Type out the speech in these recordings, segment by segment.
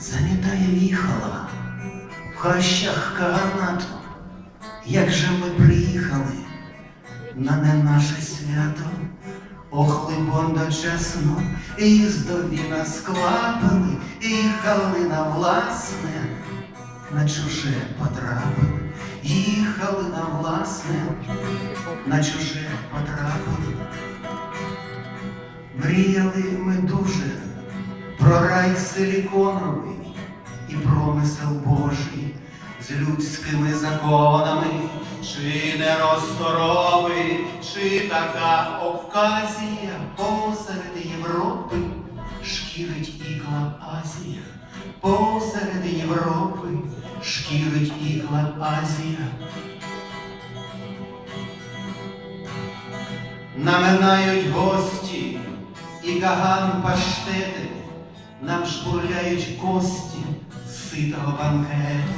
Замітає віхала в хащах каганату, як же ми приїхали на не наше свято, ох, либон дочесно, і здові нас квапили, і їхали на власне, на чуже потрапили, їхали на власне, на чуже потрапили. Мріяли ми про рай силіконовий і промисел Божий з людськими законами, чи не розторови, чи така Овказія посеред Європи, шкірить ікла Азія, посеред Європи, шкірить ікла Азія. Наминають гості і каган паштети, нам жбурляють кості ситого банкету,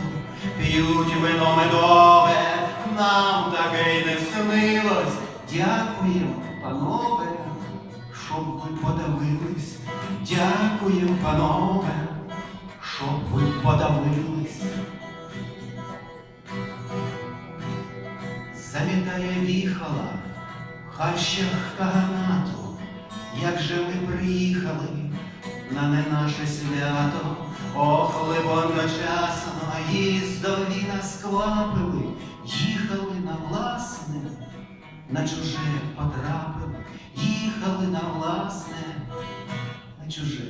п'ють вино медове, нам таке й не снилось. Дякуємо, панове, щоб ви подивились. Дякуємо, панове, щоб ви подивились. Замітає віхала хащах каганату, як же ми приїхали на не наше свято, ох, либо одночасно їздові нас квапили, їхали на власне, на чуже потрапили, їхали на власне, на чуже